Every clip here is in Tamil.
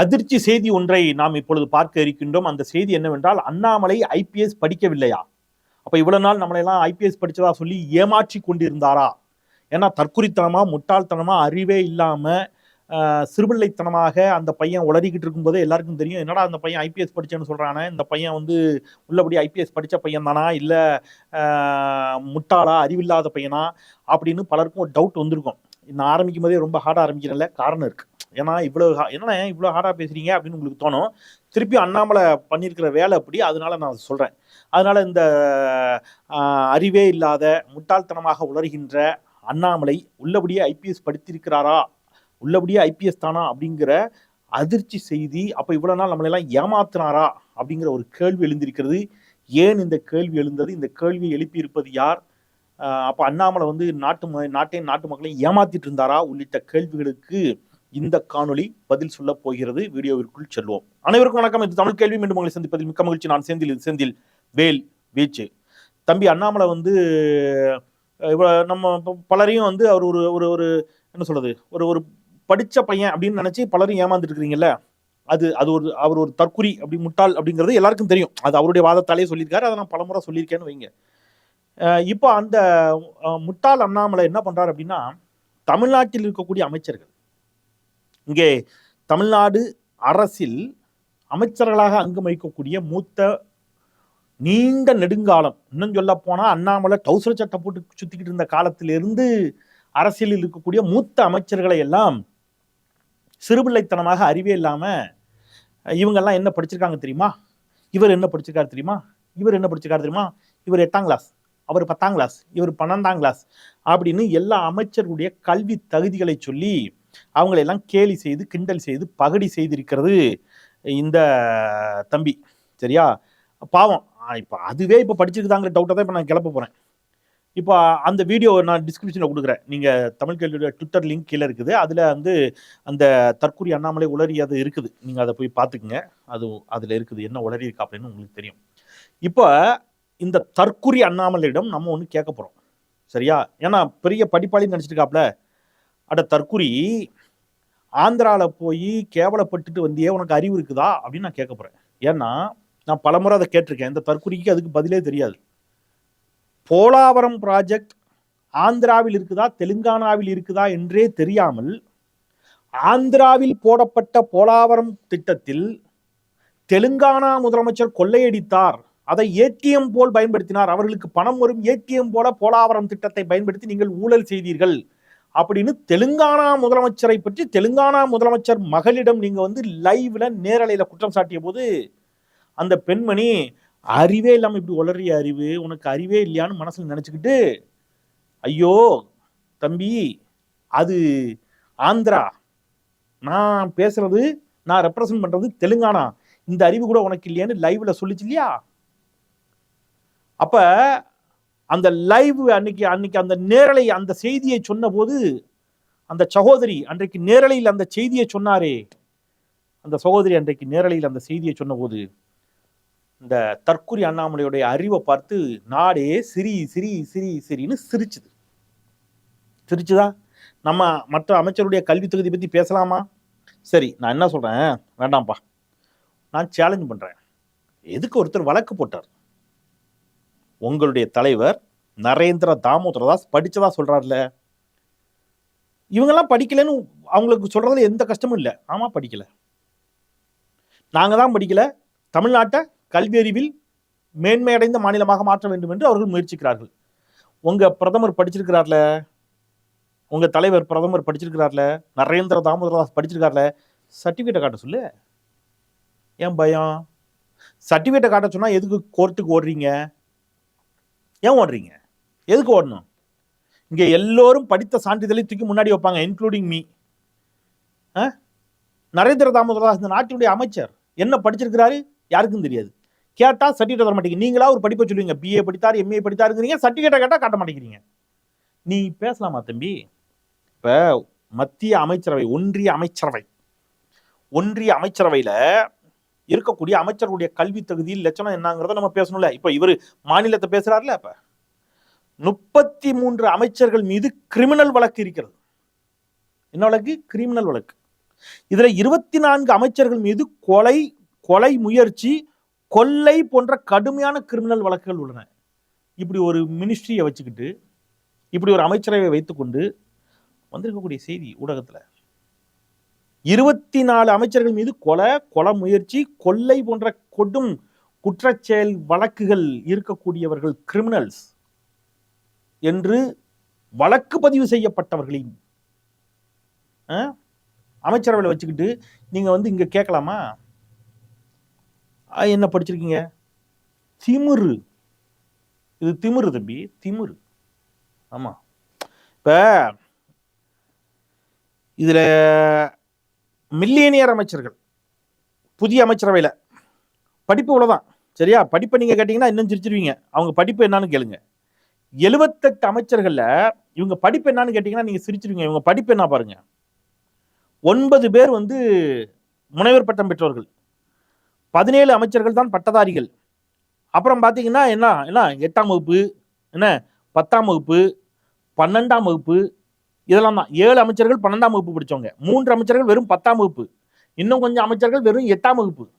அதிர்ச்சி செய்தி ஒன்றை நாம் இப்பொழுது பார்க்க இருக்கின்றோம். அந்த செய்தி என்னவென்றால் அண்ணாமலை ஐபிஎஸ் படிக்கவில்லையா? அப்ப இவ்வளவு நாள் நம்மளை எல்லாம் ஐபிஎஸ் படிச்சதா சொல்லி ஏமாற்றி கொண்டிருந்தாரா? ஏன்னா தற்குறித்தனமா முட்டாள்தனமா அறிவே இல்லாம சிறுபிள்ளைத்தனமாக அந்த பையன் உளறிக்கிட்டு இருக்கும்போதே எல்லாருக்கும் தெரியும் என்னடா அந்த பையன் ஐபிஎஸ் படிச்சேன்னு சொல்கிறானே இந்த பையன் வந்து உள்ளபடி ஐபிஎஸ் படித்த பையன் தானா? இல்லை முட்டாளா அறிவில்லாத பையனா? அப்படின்னு பலருக்கும் ஒரு டவுட் வந்திருக்கும். நான் ஆரம்பிக்கும் போதே ரொம்ப ஹார்டாக ஆரம்பிக்கிறேன்ல காரணம் இருக்குது ஏன்னா இவ்வளவு ha- என்னண்ணே இவ்வளவு ஹார்டா பேசுறீங்க அப்படின்னு உங்களுக்கு தோணும். திருப்பி அண்ணாமலை பண்ணியிருக்கிற வேலை அப்படி அதனால நான் சொல்றேன். அதனால இந்த அறிவே இல்லாத முட்டாள்தனமாக உளர்கின்ற அண்ணாமலை உள்ளபடியே ஐபிஎஸ் படித்திருக்கிறாரா? உள்ளபடியே ஐபிஎஸ் தானா? அப்படிங்கிற அதிர்ச்சி செய்தி அப்ப இவ்வளவு நாள் நம்மளை எல்லாம் ஏமாத்தினாரா? அப்படிங்கிற ஒரு கேள்வி எழுந்திருக்கிறது. ஏன் இந்த கேள்வி எழுந்தது? இந்த கேள்வியை எழுப்பியிருப்பது யார்? அப்போ அண்ணாமலை வந்து நாட்டு ம- நாட்டையும் நாட்டு மக்களையும் ஏமாத்திட்டு இருந்தாரா? உள்ளிட்ட கேள்விகளுக்கு இந்த காணொளி பதில் சொல்ல போகிறது. வீடியோவிற்குள் செல்வோம். அனைவருக்கும் வணக்கம். இது தமிழ் கேள்வி. மீண்டும் உங்களை சந்திப்பதில் மிக்க மகிழ்ச்சி. நான் செந்தில். இது செந்தில் வேல் வீச்சு. தம்பி அண்ணாமலை வந்து இவ்வளோ நம்ம பலரையும் வந்து அவர் ஒரு ஒரு ஒரு என்ன சொல்றது? ஒரு ஒரு படித்த பையன் அப்படின்னு நினச்சி பலரும் ஏமாந்துட்டுருக்கிறீங்கல்ல அது அது ஒரு அவர் ஒரு தற்குறி அப்படி முட்டாள் அப்படிங்கிறது எல்லாருக்கும் தெரியும். அது அவருடைய வாதத்தாலே சொல்லியிருக்காரு. அதை நான் பலமுறை சொல்லியிருக்கேன்னு வைங்க. இப்போ அந்த முட்டாள் அண்ணாமலை என்ன பண்ணுறாரு அப்படின்னா தமிழ்நாட்டில் இருக்கக்கூடிய அமைச்சர்கள் இங்கே தமிழ்நாடு அரசில் அமைச்சர்களாக அங்கம் வகிக்கக்கூடிய மூத்த நீண்ட நெடுங்காலம் இன்னும் சொல்ல போனால் அண்ணாமலை டவுசர் சட்டை போட்டு சுற்றிக்கிட்டு இருந்த காலத்திலிருந்து அரசியலில் இருக்கக்கூடிய மூத்த அமைச்சர்களை எல்லாம் சிறுபிள்ளைத்தனமாக அறிவே இல்லாமல் இவங்கெல்லாம் என்ன படிச்சிருக்காங்க தெரியுமா? இவர் என்ன படிச்சிருக்காரு தெரியுமா? இவர் என்ன படிச்சிருக்காரு தெரியுமா? இவர் எட்டாம் கிளாஸ் அவர் பத்தாம் கிளாஸ் இவர் பன்னெண்டாம் கிளாஸ் அப்படின்னு எல்லா அமைச்சர்களுடைய கல்வி தகுதிகளை சொல்லி அவங்களை எல்லாம் கேலி செய்து கிண்டல் செய்து பகடி செய்திருக்கிறது இந்த தம்பி. சரியா? பாவம். இப்போ அதுவே இப்போ படிச்சிருக்குதாங்கிற டவுட்டை தான் இப்போ நான் கிளப்ப போகிறேன் இப்போ அந்த வீடியோ நான் டிஸ்கிரிப்ஷனில் கொடுக்குறேன். நீங்கள் தமிழ் கேள்வியோட ட்விட்டர் லிங்க் கீழே இருக்குது. அதில் வந்து அந்த தற்கூரி அண்ணாமலை உளறி அது இருக்குது. நீங்கள் அதை போய் பார்த்துக்குங்க. அது அதில் இருக்குது. என்ன உளறி இருக்கா அப்படின்னு உங்களுக்கு தெரியும். இப்போ இந்த தற்குறி அண்ணாமலையிடம் நம்ம ஒன்று கேட்க போகிறோம் சரியா? ஏன்னா பெரிய படிப்பாளின்னு நினச்சிட்டு இருக்காப்ல அட தற்குறி ஆந்திராவில் போய் கேவலப்பட்டுட்டு வந்தியே உனக்கு அறிவு இருக்குதா? அப்படின்னு நான் கேட்க போகிறேன் ஏன்னா நான் பலமுறை அதை கேட்டிருக்கேன். இந்த தற்குறிக்கு அதுக்கு பதிலே தெரியாது. போலாவரம் ப்ராஜெக்ட் ஆந்திராவில் இருக்குதா? தெலுங்கானாவில் இருக்குதா? என்றே தெரியாமல் ஆந்திராவில் போடப்பட்ட போலாவரம் திட்டத்தில் தெலுங்கானா முதலமைச்சர் கொள்ளையடித்தார். அதை ஏடிஎம் போல் பயன்படுத்தினார். அவர்களுக்கு பணம் வரும் ஏடிஎம் போல போலாவரம் திட்டத்தை பயன்படுத்தி நீங்கள் ஊழல் செய்தீர்கள். அப்படின்னு தெலுங்கானா முதலமைச்சரை பற்றி தெலுங்கானா முதலமைச்சர் மகளிடம் நீங்கள் வந்து லைவ்ல நேரலையில் குற்றம் சாட்டிய போது அந்த பெண்மணி அறிவே இல்லாமல் இப்படி உளறிய அறிவு உனக்கு அறிவே இல்லையான்னு மனசில் நினச்சிக்கிட்டு ஐயோ தம்பி அது ஆந்திரா. நான் பேசுறது நான் ரெப்ரசன்ட் பண்றது தெலுங்கானா. இந்த அறிவு கூட உனக்கு இல்லையான்னு லைவ்ல சொல்லிச்சு இல்லையா? அப்போ அந்த லைவ் அன்னைக்கு அன்னைக்கு அந்த நேரலை அந்த செய்தியை சொன்னபோது அந்த சகோதரி அன்றைக்கு நேரலையில் அந்த செய்தியை சொன்னாரே. அந்த சகோதரி அன்றைக்கு நேரலையில் அந்த செய்தியை சொன்னபோது இந்த தற்குறி அண்ணாமலையுடைய அறிவை பார்த்து நாடே சிரி சிரி சிரி சிரின்னு சிரிச்சுது. சிரிச்சுதா? நம்ம மற்ற அமைச்சருடைய கல்வி தொகுதி பற்றி பேசலாமா? சரி நான் என்ன சொல்கிறேன் வேண்டாம்ப்பா. நான் சேலஞ்ச் பண்ணுறேன் எதுக்கு ஒருத்தர் வழக்கு போட்டார்? உங்களுடைய தலைவர் நரேந்திர தாமோதரதாஸ் படித்ததா சொல்கிறார்ல இவங்கெல்லாம் படிக்கலைன்னு அவங்களுக்கு சொல்கிறதுல எந்த கஷ்டமும் இல்லை. ஆமாம் படிக்கலை. நாங்கள் தான் படிக்கலை. தமிழ்நாட்டை கல்வி அறிவில் மேன்மையடைந்த மாநிலமாக மாற்ற வேண்டும் என்று அவர்கள் முயற்சிக்கிறார்கள். உங்கள் பிரதமர் படிச்சிருக்கிறார்ல? உங்கள் தலைவர் பிரதமர் படிச்சிருக்கிறார்ல? நரேந்திர தாமோதரதாஸ் படிச்சிருக்கார்ல? சர்டிஃபிகேட்டை காட்ட சொல்லு. ஏன் பயம்? சர்டிஃபிகேட்டை காட்ட சொன்னால் எதுக்கு கோர்ட்டுக்கு ஓடுறீங்க? ஏன் ஓடுறீங்க? எதுக்கு ஓடணும்? இங்கே எல்லோரும் படித்த சான்றிதழை தூக்கி முன்னாடி வைப்பாங்க இன்க்ளூடிங் மீ நரேந்திர தாமோதரதாஸ் இந்த நாட்டினுடைய அமைச்சர் என்ன படிச்சிருக்கிறாரு? யாருக்கும் தெரியாது. கேட்டால் சர்டிஃபிகேட் தர மாட்டேங்க. நீங்களா ஒரு படிப்பை சொல்லுவீங்க. பிஏ படித்தார் எம்ஏ படித்தாருங்கிறீங்க. சர்டிஃபிகேட்டை கேட்டால் காட்ட மாட்டேங்கிறீங்க. நீ பேசலாமா தம்பி? இப்போ மத்திய அமைச்சரவை ஒன்றிய அமைச்சரவை. ஒன்றிய அமைச்சரவையில் இருக்கக்கூடிய அமைச்சர்களுடைய கல்வி தகுதியில் லட்சணம் என்னங்கிறத நம்ம பேசணும்ல. இப்போ இவர் மாநிலத்தை பேசுறாருல இப்ப முப்பத்தி மூன்று அமைச்சர்கள் மீது கிரிமினல் வழக்கு இருக்கிறது. என்ன வழக்கு? கிரிமினல் வழக்கு. இதுல இருபத்தி நான்கு அமைச்சர்கள் மீது கொலை கொலை முயற்சி கொள்ளை போன்ற கடுமையான கிரிமினல் வழக்குகள் உள்ளன. இப்படி ஒரு மினிஸ்ட்ரியை வச்சுக்கிட்டு இப்படி ஒரு அமைச்சரவை வைத்துக்கொண்டு வந்திருக்கக்கூடிய செய்தி ஊடகத்தில். இருபத்தி நாலு அமைச்சர்கள் மீது கொலை கொலை முயற்சி கொள்ளை போன்ற கொடும் குற்றச்செயல் வழக்குகள் இருக்கக்கூடியவர்கள் கிரிமினல்ஸ் என்று வழக்கு பதிவு செய்யப்பட்டவர்களின் ஆ? அமைச்சரவையில் வச்சுக்கிட்டு நீங்கள் வந்து இங்கே கேட்கலாமா? ஆ, என்ன படிச்சிருக்கீங்க? திமிரு. இது திமிரு தம்பி திமுரு. ஆமாம் இப்போ இதில் மில்லியனியர் அமைச்சர்கள். புதிய அமைச்சரவையில். படிப்பு இவ்வளோதான் சரியா? படிப்பை நீங்கள் கேட்டிங்கன்னா இன்னும் சிரிச்சிருவீங்க. அவங்க படிப்பு என்னன்னு கேளுங்க. எழுபத்தெட்டு அமைச்சர்களில் இவங்க படிப்பு என்னன்னு கேட்டிங்கன்னா நீங்கள் சிரிச்சிருவீங்க. இவங்க படிப்பு என்ன பாருங்கள் ஒன்பது பேர் வந்து முனைவர் பட்டம் பெற்றவர்கள். பதினேழு அமைச்சர்கள் தான் பட்டதாரிகள். அப்புறம் பார்த்தீங்கன்னா என்ன? என்ன? எட்டாம் வகுப்பு என்ன? பத்தாம் வகுப்பு பன்னெண்டாம் வகுப்பு இதெல்லாம் தான். ஏழு அமைச்சர்கள் பன்னெண்டாம் வகுப்பு படித்தவங்க மூன்று அமைச்சர்கள் வெறும் பத்தாம் வகுப்பு. இன்னும் கொஞ்சம் அமைச்சர்கள் வெறும் எட்டாம் வகுப்பு.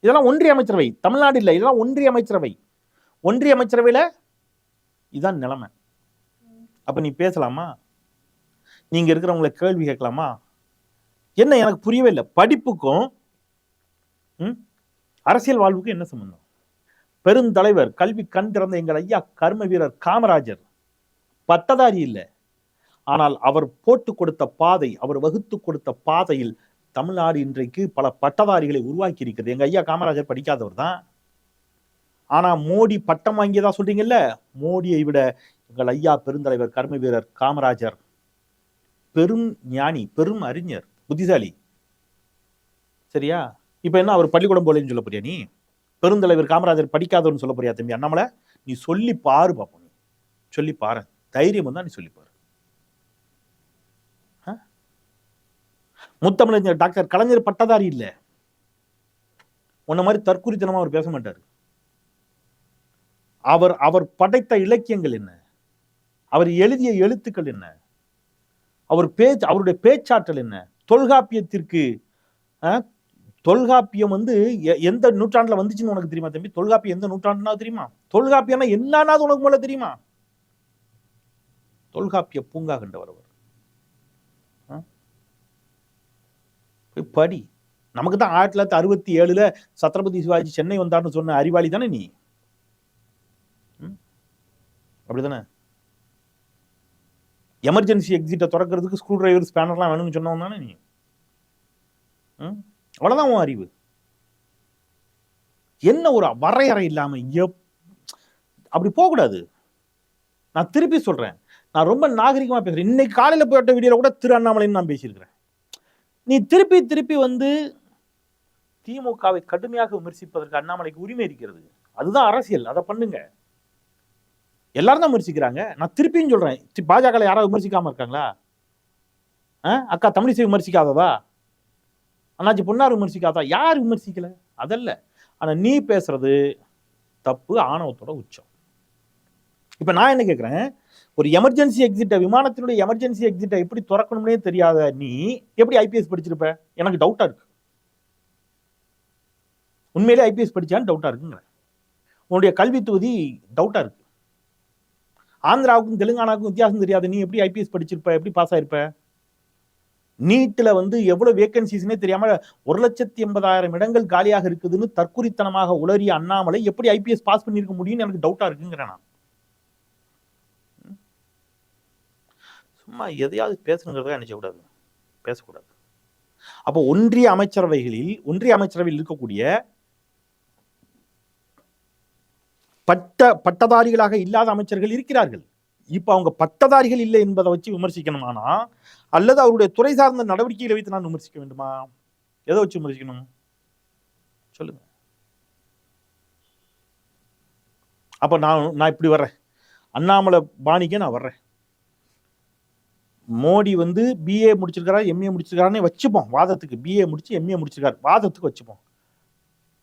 இதெல்லாம் ஒன்றிய அமைச்சரவை. தமிழ்நாடு இல்லை. இதெல்லாம் ஒன்றிய அமைச்சரவை. ஒன்றிய அமைச்சரவையில் இதுதான் நிலைமை. அப்போ நீ பேசலாமா? நீங்கள் இருக்கிறவங்களை கேள்வி கேட்கலாமா? என்ன எனக்கு புரியவே இல்லை. படிப்புக்கும் ம், அரசியல் வாழ்வுக்கும் என்ன சம்பந்தம்? பெருந்தலைவர் கல்வி கண் திறந்த எங்கள் ஐயா கர்ம வீரர் காமராஜர். பட்டதாரி இல்லை. ஆனால் அவர் போட்டு கொடுத்த பாதை அவர் வகுத்து கொடுத்த பாதையில் தமிழ்நாடு இன்றைக்கு பல பட்டதாரிகளை உருவாக்கி இருக்கிறது எங்க ஐயா காமராஜர் படிக்காதவர் தான். ஆனா மோடி பட்டம் வாங்கியதா சொல்றீங்கல்ல? மோடியை விட எங்கள் ஐயா பெருந்தலைவர் கர்ம வீரர் காமராஜர் பெரும் ஞானி பெரும் அறிஞர் புத்திசாலி. சரியா? இப்ப என்ன அவர் பள்ளிக்கூடம் போலேன்னு சொல்ல போறியா நீ? பெருந்தலைவர் காமராஜர் படிக்காதவர்னு சொல்ல போறியா தம்பி? அண்ணாமலை நீ சொல்லி பாரு பாப்போம் நீ. சொல்லி பாரு. தைரியம் தான் நீ சொல்லி பாரு. முத்தமிழறிஞர் டாக்டர் கலைஞர் பட்டதாரி இல்ல. உன்ன மாதிரி தற்குறித்தனமாக அவர் பேச மாட்டார். அவர் அவர் படைத்த இலக்கியங்கள் என்ன? அவர் எழுதிய எழுத்துக்கள் என்ன? அவர் பேச்சு அவருடைய பேச்சாற்றல் என்ன? தொல்காப்பியத்திற்கு தொல்காப்பியம் வந்து எ- எந்த நூற்றாண்டுல வந்துச்சுன்னு உனக்கு தெரியுமா தம்பி? தொல்காப்பியம் எந்த நூற்றாண்டுனா தெரியுமா? தொல்காப்பியம்னா என்னன்னா உனக்கு மேலே தெரியுமா? தொல்காப்பிய பூங்கா கண்டவர் அவர். போய் படி. நமக்கு தான் ஆயிரத்தி தொள்ளாயிரத்தி அறுபத்தி ஏழுல சத்ரபதி சிவாஜி சென்னை வந்தார்னு சொன்ன அறிவாளி தானே நீ? அப்படிதானே? எமர்ஜென்சி எக்ஸிட்டை திறக்கிறதுக்கு ஸ்க்ரூ டிரைவர் ஸ்பேனர்லாம் வேணும்னு சொன்னவன் தானே நீ? அவ்வளோதான் உன் அறிவு. என்ன ஒரு வரையறை இல்லாம எப் அப்படி போகக்கூடாது. நான் திருப்பி சொல்றேன். நான் ரொம்ப நாகரிகமா பேசுறேன். இன்னைக்கு காலையில போயிட்ட வீடியோல கூட திரு அண்ணாமலைன்னு நான் பேசியிருக்கிறேன். நீ திருப்பி திருப்பி வந்து திமுகவை கடுமையாக விமர்சிப்பதற்கு அண்ணாமலைக்கு உரிமை இருக்கிறது. அதுதான் அரசியல். அதை பண்ணுங்க. எல்லாரும் தான் விமர்சிக்கிறாங்க. நான் திருப்பியும் சொல்றேன். பாஜக யாராவது விமர்சிக்காம இருக்காங்களா? ஆ? அக்கா தமிழிசை விமர்சிக்காததா அண்ணாச்சி பொன்னார் விமர்சிக்காதா யார் விமர்சிக்கல? அதல்ல. ஆனா நீ பேசுறது தப்பு ஆணவத்தோட உச்சம். இப்போ நான் என்ன கேட்குறேன் ஒரு எமர்ஜென்சி எக்ஸிட்டை விமானத்தினுடைய எமர்ஜென்சி எக்ஸிட்டை எப்படி திறக்கணும்னே தெரியாத நீ எப்படி ஐபிஎஸ் படிச்சிருப்ப? எனக்கு டவுட்டாக இருக்கு. உண்மையிலே ஐபிஎஸ் படித்தான்னு டவுட்டாக இருக்குங்கிறேன். உன்னுடைய கல்வி தொகுதி டவுட்டாக இருக்கு. ஆந்திராவுக்கும் தெலுங்கானாவுக்கும் வித்தியாசம் தெரியாத நீ எப்படி ஐபிஎஸ் படிச்சிருப்ப? எப்படி பாஸ் ஆயிருப்ப? நீட்டில் வந்து எவ்வளோ வேக்கன்சிஸ்னே தெரியாமல் ஒரு லட்சத்தி எண்பதாயிரம் இடங்கள் காலியாக இருக்குதுன்னு தற்குறித்தனமாக உளறிய அண்ணாமலை எப்படி ஐபிஎஸ் பாஸ் பண்ணிருக்க முடியும்னு எனக்கு டவுட்டாக இருக்குங்கிறேன் நான். சும்மா எதையாவது பேசணுங்கிறத நினைச்சக்கூடாது பேசக்கூடாது. அப்போ ஒன்றிய அமைச்சரவைகளில் ஒன்றிய அமைச்சரவையில் இருக்கக்கூடிய பட்ட பட்டதாரிகளாக இல்லாத அமைச்சர்கள் இருக்கிறார்கள். இப்போ அவங்க பட்டதாரிகள் இல்லை என்பதை வச்சு விமர்சிக்கணுமானா அல்லது அவருடைய துறை சார்ந்த நடவடிக்கைகளை வைத்து நான் விமர்சிக்க வேண்டுமா? எதை வச்சு விமர்சிக்கணும்? சொல்லுங்க. அப்போ நான் நான் இப்படி வர்றேன். அண்ணாமலை பாணிக்கே நான் வர்றேன். மோடி வந்து பிஏ முடிச்சிருக்காரா எம்ஏ முடிச்சிருக்காருன்னு வச்சுப்போம். வாதத்துக்கு பிஏ முடிச்சு எம்ஏ முடிச்சிருக்காரு. வாதத்துக்கு வச்சுப்போம்.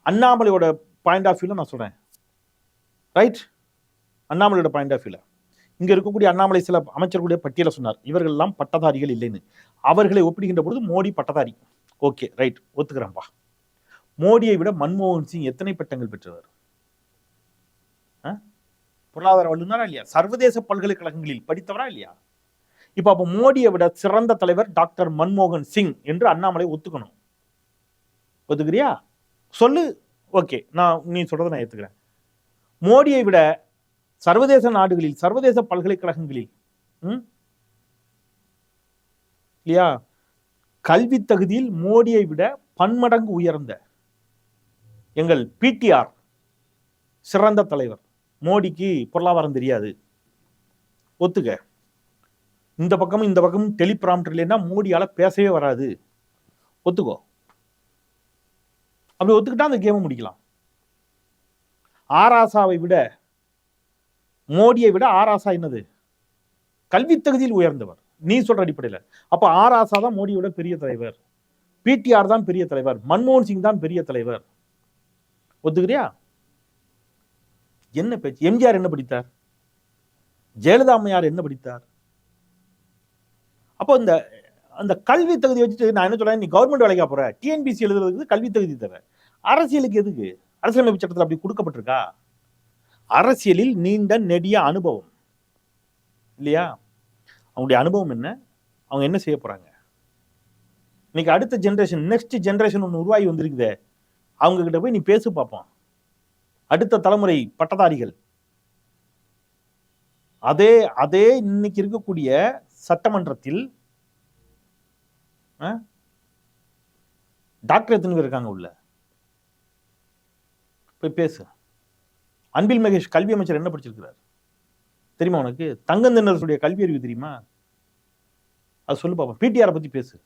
அண்ணாமலையோட பாயிண்ட் ஆஃப் வியூவில் நான் சொல்கிறேன் ரைட் அண்ணாமலையோட பாயிண்ட் ஆஃப் வியூவில் இங்கே இருக்கக்கூடிய அண்ணாமலை சில அமைச்சர்களுடைய பட்டியலை சொன்னார். இவர்கள்லாம் பட்டதாரிகள் இல்லைன்னு. அவர்களை ஒப்பிடுகின்ற பொழுது மோடி பட்டதாரி. ஓகே ரைட் ஒத்துக்கிறேன்ப்பா மோடியை விட மன்மோகன் சிங் எத்தனை பட்டங்கள் பெற்றவர்? ஆ? பொருளாதார வல்லுநரா இல்லையா? சர்வதேச பல்கலைக்கழகங்களில் படித்தவரா இல்லையா? இப்போ அப்போ மோடியை விட சிறந்த தலைவர் டாக்டர் மன்மோகன் சிங் என்று அண்ணாமலை ஒத்துக்கணும். ஒத்துக்கிறியா? சொல்லு. ஓகே நான் நீ சொல்றதை நான் ஏத்துக்கிறேன். மோடியை விட சர்வதேச நாடுகளில் சர்வதேச பல்கலைக்கழகங்களில் இல்லையா? கல்வி தகுதியில் மோடியை விட பன்மடங்கு உயர்ந்த எங்கள் பிடிஆர் சிறந்த தலைவர். மோடிக்கு பொருளாதாரம் தெரியாது. ஒத்துக்க. இந்த பக்கமும் இந்த பக்கமும் டெலிபிராம்டர் இல்லைன்னா மோடியால் பேசவே வராது. ஒத்துக்கோ? அப்படி ஒத்துக்கிட்டா அந்த கேமை முடிக்கலாம். ஆராசாவை விட மோடியை விட ஆராசா என்னது? கல்வி தகுதியில் உயர்ந்தவர். நீ சொல்ற அடிப்படையில். அப்ப ஆராசா தான் மோடியோட பெரிய தலைவர். பிடிஆர் தான் பெரிய தலைவர். மன்மோகன் சிங் தான் பெரிய தலைவர். ஒத்துக்கிறியா? என்ன பேச்சு? எம்ஜிஆர் என்ன படித்தார்? ஜெயலலிதா அம்மையார் என்ன படித்தார்? அப்போ இந்த அந்த கல்வி தகுதி வச்சுட்டு நான் என்ன சொல்றேன் நீ கவர்மெண்ட் வேலைக்கா போற டிஎன்பிசி எழுதுறதுக்கு கல்வி தகுதி தேவை. அரசியலுக்கு எதுக்கு? அரசியலமைப்பு சட்டத்தில் அப்படி கொடுக்கப்பட்டிருக்கா? அரசியலில் நீண்ட நெடிய அனுபவம். இல்லையா? அவங்களுடைய அனுபவம் என்ன? அவங்க என்ன செய்ய போறாங்க? இன்னைக்கு அடுத்த ஜென்ரேஷன் நெக்ஸ்ட் ஜென்ரேஷன் ஒன்று உருவாகி வந்திருக்குதே. அவங்க கிட்ட போய் நீ பேசு பார்ப்போம் அடுத்த தலைமுறை பட்டதாரிகள். அதே அதே இன்னைக்கு இருக்கக்கூடிய சட்டமன்றத்தில் டாக்டர் எத்தனை பேர் இருக்காங்க உள்ள? போய் பேசு. அன்பில் மகேஷ் கல்வி அமைச்சர் என்ன படிச்சிருக்கிறார்? தெரியுமா உனக்கு? தங்கந்தனரசுடைய கல்வி அறிவு தெரியுமா? அது சொல்லு பாப்பா பிடிஆரை பத்தி பேசு.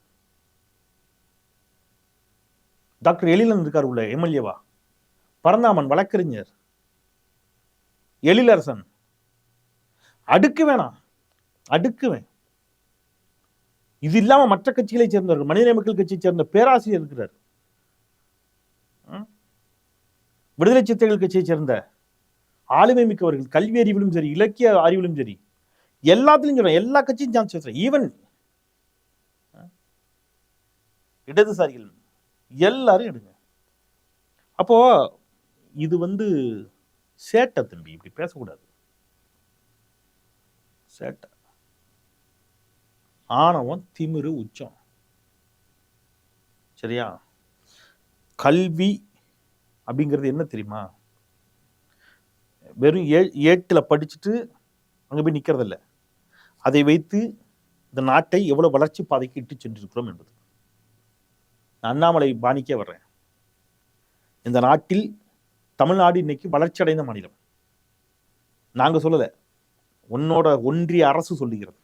டாக்டர் எழிலன் இருக்கார் உள்ள எம்எல்ஏவா? பரந்தாமன் வழக்கறிஞர். எழிலரசன். அடுக்கு வேணாம். அடுக்குவேன் இது இல்லாமல் மற்ற கட்சிகளை சேர்ந்தவர்கள் மனிதநேய மக்கள் கட்சியை சேர்ந்த பேராசிரியர் இருக்கிறார். ம்? விடுதலை சிறுத்தைகள் கட்சியை சேர்ந்த ஆளுமை மிக்கவர்கள் கல்வி அறிவிலும் சரி இலக்கிய அறிவிலும் சரி எல்லாத்துலயும் சொல்றேன். எல்லா கட்சியும் சான்ஸ் சொல்றேன் ஈவன் இடதுசாரிகள். எல்லாரும் எடுங்க. அப்போ இது வந்து சேட்டை தம்பி. இப்படி பேசக்கூடாது. சேட்டை. ஆணவம் திமிரு உச்சம். சரியா? கல்வி அப்படிங்கிறது என்ன தெரியுமா? வெறும் ஏ ஏட்டில் படிச்சுட்டு அங்கே போய் நிற்கிறதில்ல அதை வைத்து இந்த நாட்டை எவ்வளோ வளர்ச்சி பாதைக்கு இட்டு சென்றிருக்கிறோம் என்பது. நான் அண்ணாமலை பாணிக்கே வர்றேன். இந்த நாட்டில் தமிழ்நாடு இன்னைக்கு வளர்ச்சி அடைந்த மாநிலம். நாங்கள் சொல்லலை. உன்னோட ஒன்றிய அரசு சொல்லுகிறது.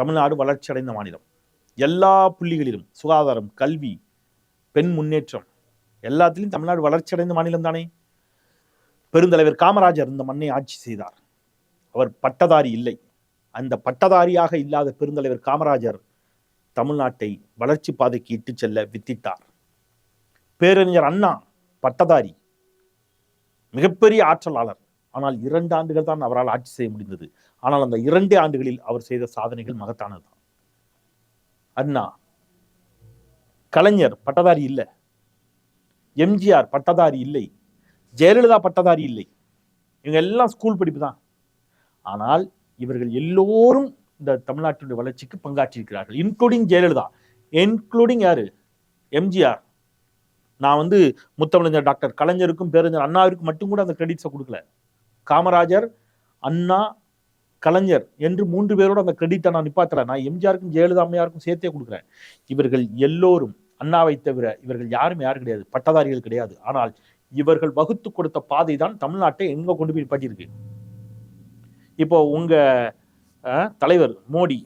தமிழ்நாடு வளர்ச்சி அடைந்த மாநிலம். எல்லா புள்ளிகளிலும் சுகாதாரம் கல்வி பெண் முன்னேற்றம் எல்லாத்திலையும் தமிழ்நாடு வளர்ச்சி அடைந்த மாநிலம் தானே? பெருந்தலைவர் காமராஜர் இந்த மண்ணை ஆட்சி செய்தார். அவர் பட்டதாரி இல்லை. அந்த பட்டதாரியாக இல்லாத பெருந்தலைவர் காமராஜர் தமிழ்நாட்டை வளர்ச்சி பாதைக்கு இட்டுச் செல்ல வித்திட்டார். பேரறிஞர் அண்ணா பட்டதாரி மிகப்பெரிய ஆற்றலாளர். ஆனால் இரண்டு ஆண்டுகள் தான் அவரால் ஆட்சி செய்ய முடிந்தது. ஆனால் அந்த இரண்டே ஆண்டுகளில் அவர் செய்த சாதனைகள் மகத்தானது. தான் அண்ணா கலைஞர் பட்டதாரி இல்லை. எம்ஜிஆர் பட்டதாரி இல்லை. ஜெயலலிதா பட்டதாரி இல்லை. இவங்க எல்லாம் ஸ்கூல் படிப்பு தான். ஆனால் இவர்கள் எல்லோரும் இந்த தமிழ்நாட்டினுடைய வளர்ச்சிக்கு பங்காற்றியிருக்கிறார்கள் இன்க்ளூடிங் ஜெயலலிதா. இன்க்ளூடிங் யாரு? எம்ஜிஆர். நான் வந்து முத்தமிழஞ்சர் டாக்டர். கலைஞருக்கும் பேரறிஞர் அண்ணாவிற்கும் மட்டும் கூட அந்த கிரெடிட்ஸை கொடுக்கல. காமராஜர் அண்ணா கலைஞர் என்று மூன்று பேரோட அந்த கிரெடிட்டை நான் நிப்பாத்தலை நான் எம்ஜிஆருக்கும் ஜெயலலிதா அம்மையாருக்கும் சேர்த்தே கொடுக்குறேன். இவர்கள் எல்லோரும் அண்ணாவை தவிர இவர்கள் யாரும் யாரும் கிடையாது. பட்டதாரிகள் கிடையாது. ஆனால் இவர்கள் வகுத்து கொடுத்த பாதை தான் தமிழ்நாட்டை எங்கே கொண்டு போய் பட்டிருக்கு இப்போ உங்க அஹ், தலைவர் மோடி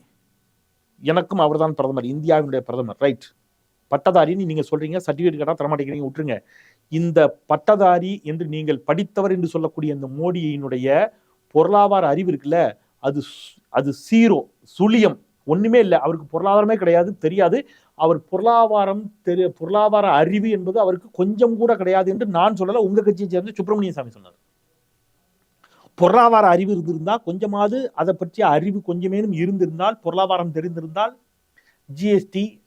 எனக்கும் அவர்தான் பிரதமர் இந்தியாவினுடைய பிரதமர் ரைட் பட்டதாரின்னு நீங்கள் சொல்றீங்க சர்டிஃபிகேட் கேட்டால் தரமாட்டேங்கிறீங்க விட்டுருங்க. இந்த பட்டதாரி என்று நீங்கள் படித்தவர் என்று சொல்லக்கூடிய இந்த மோடியினுடைய பொருளாதார அறிவு இருக்குல்ல அது சு- அது சீரோ சுழியம் ஒன்றுமே இல்லை. அவருக்கு பொருளாதாரமே கிடையாது தெரியாது. அவர் பொருளாதாரம் தெரி பொருளாதார அறிவு என்பது அவருக்கு கொஞ்சம் கூட கிடையாது என்று நான் சொல்லலை. உங்கள் கட்சியை சேர்ந்து சுப்பிரமணிய சாமி சொன்னார். பொருளாதார அறிவு இருந்திருந்தால் கொஞ்சமாவது அதை பற்றிய அறிவு கொஞ்சமேனும் இருந்திருந்தால் பொருளாதாரம் தெரிந்திருந்தால் ஜிஎஸ்டி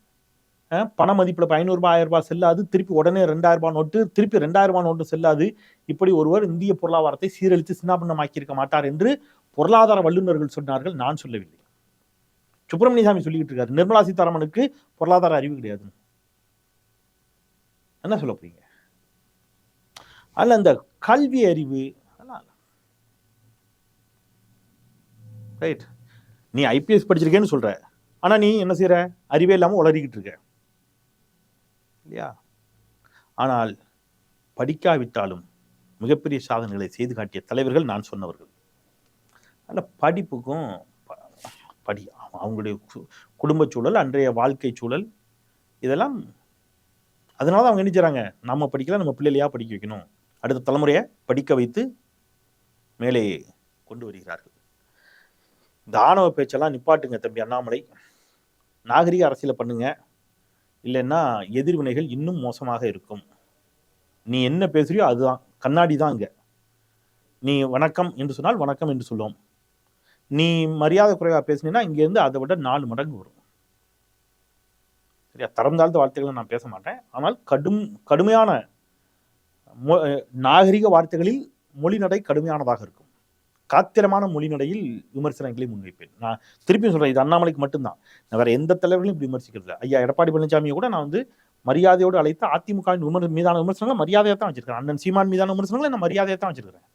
பண மதிப்பில் இப்போ ஐநூறுரூபா ஆயிரம் ரூபாய் செல்லாது. திருப்பி உடனே ரெண்டாயிரம் ரூபாய் நோட்டு திருப்பி ரெண்டாயிரம் ரூபாய் நோட்டு செல்லாது. இப்படி ஒருவர் இந்திய பொருளாதாரத்தை சீரழித்து சின்னாபின்னமாக்கியிருக்க மாட்டார் என்று பொருளாதார வல்லுநர்கள் சொன்னார்கள். நான் சொல்லவில்லை. சுப்பிரமணிய சாமி சொல்லிக்கிட்டு இருக்காரு. நிர்மலா சீதாராமனுக்கு பொருளாதார அறிவு கிடையாது. என்ன சொல்ல போறீங்க? அதில் அந்த கல்வி அறிவு ரைட் நீ ஐபிஎஸ் படிச்சிருக்கேன்னு சொல்ற. ஆனா நீ என்ன செய்யற அறிவே இல்லாமல் உளறிக்கிட்டு இருக்க. இல்லையா? ஆனால் படிக்காவிட்டாலும் மிகப்பெரிய சாதனைகளை செய்து காட்டிய தலைவர்கள் நான் சொன்னவர்கள். அந்த படிப்புக்கும் ப- படி அவங்களுடைய குடும்பச் சூழல் அன்றைய வாழ்க்கை சூழல் இதெல்லாம் அதனால தான் அவங்க என்ன நம்ம படிக்கலாம் நம்ம பிள்ளைலையா படிக்க வைக்கணும். அடுத்த தலைமுறையை படிக்க வைத்து மேலே கொண்டு வருகிறார்கள். இந்த ஆணவ பேச்செல்லாம் நிப்பாட்டுங்க தம்பி அண்ணாமலை. நாகரிக அரசியலை பண்ணுங்கள் இல்லைன்னா எதிர்வினைகள் இன்னும் மோசமாக இருக்கும். நீ என்ன பேசுறியோ அதுதான். கண்ணாடி தான் இங்க. நீ வணக்கம் என்று சொன்னால் வணக்கம் என்று சொல்லுவோம். நீ மரியாதை குறைவாக பேசினீங்கன்னா இங்கேருந்து அதை விட நாலு மடங்கு வரும். சரியா? தரம் தாழ்ந்த வார்த்தைகளை நான் பேச மாட்டேன். ஆனால் கடும் கடுமையான மொ- நாகரிக வார்த்தைகளில் மொழிநடை கடுமையானதாக இருக்கும். காத்திரமான மொழிநடையில் விமர்சனங்களை முன்வைப்பேன். நான் திருப்பியும் சொல்கிறேன் இது அண்ணாமலைக்கு மட்டும்தான். நான் வேற எந்த தலைவர்களையும் இப்படி விமர்சிக்கிறது ஐயா எடப்பாடி பழனிசாமியை கூட நான் வந்து மரியாதையோடு அழைத்து அதிமுகவின் விமர் மீதான விமர்சனங்களை மரியாதையாக தான் வச்சிருக்கேன் அண்ணன் சீமான் மீதான விமர்சனங்களை நான் மரியாதையாக தான் வச்சிருக்கிறேன்.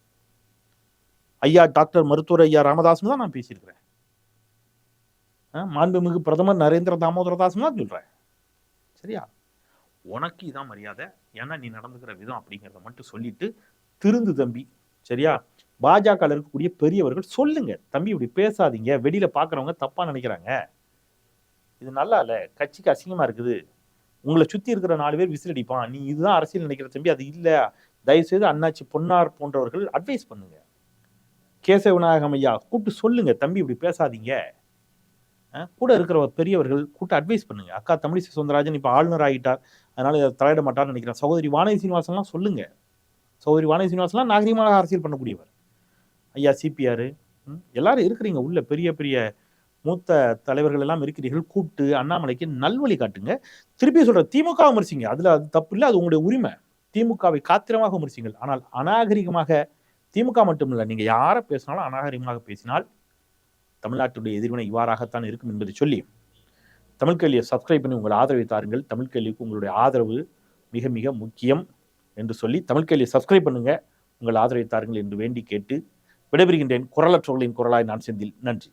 ஐயா டாக்டர் மருத்துவர் ஐயா ராமதாஸ் தான் நான் பேசியிருக்கிறேன். ஆ, மாண்புமிகு பிரதமர் நரேந்திர தாமோதரதாஸ் தான் சொல்கிறேன் சரியா? உனக்கு இதான் மரியாதை. ஏன்னா நீ நடந்துக்கிற விதம் அப்படிங்கிறத மட்டும் சொல்லிட்டு திருந்து தம்பி. சரியா? பாஜக இருக்கக்கூடிய பெரியவர்கள் சொல்லுங்க. தம்பி இப்படி பேசாதீங்க. வெளியில பாக்குறவங்க தப்பா நினைக்கிறாங்க. இது நல்லா இல்ல. கட்சிக்கு அசிங்கமா இருக்குது. உங்களை சுத்தி இருக்கிற நாலு பேர் விசிலடிப்பான் நீ இதுதான் அரசியல் நினைக்கிற தம்பி அது இல்ல. தயவு செய்து அண்ணாச்சி பொன்னார் போன்றவர்கள் அட்வைஸ் பண்ணுங்க. கேசவ விநாயகம் ஐயா கூப்பிட்டு சொல்லுங்க. தம்பி இப்படி பேசாதீங்க. கூட இருக்கிற பெரியவர்கள் கூப்பிட்டு அட்வைஸ் பண்ணுங்க. அக்கா தமிழிசை சுந்தரராஜன் இப்ப ஆளுநர் ஆகிட்டார். அதனால தலையிட மாட்டார்னு நினைக்கிறேன். சகோதரி வானதி சீனிவாசன்லாம் சொல்லுங்க. சகோதரி வானதி சீனிவாசன்லாம் நாகரிகமான அரசியல் பண்ணக்கூடியவர். ஐயா சிபிஆர் எல்லாரும் இருக்கிறீங்க உள்ள. பெரிய பெரிய மூத்த தலைவர்கள் எல்லாம் இருக்கிறீர்கள். கூப்பிட்டு அண்ணாமலைக்கு நல்வழி காட்டுங்க. திருப்பி சொல்ற திமுக விமர்சிங்க. அதுல அது தப்பு இல்லை அது உங்களுடைய உரிமை. திமுகவை காத்திரமாக விமர்சிங்கள். ஆனால் அநாகரிகமாக திமுக மட்டுமில்லை நீங்க யாரை பேசினாலும் அநாகரிகமாக பேசினால் தமிழ்நாட்டுடைய எதிர்வினை இவ்வாறாகத்தான் இருக்கும் என்பதை சொல்லி தமிழ் கேள்வியை சப்ஸ்கிரைப் பண்ணி உங்கள் ஆதரவை தாருங்கள். தமிழ் கேள்விக்கு உங்களுடைய ஆதரவு மிக மிக முக்கியம் என்று சொல்லி தமிழ் கேள்வியை சப்ஸ்கிரைப் பண்ணுங்க. உங்கள் ஆதரவை தாருங்கள் என்று வேண்டி கேட்டு விடைபெறுகின்றேன். குரலற்றவர்களின் குரலாய் நான் செந்தில். நன்றி.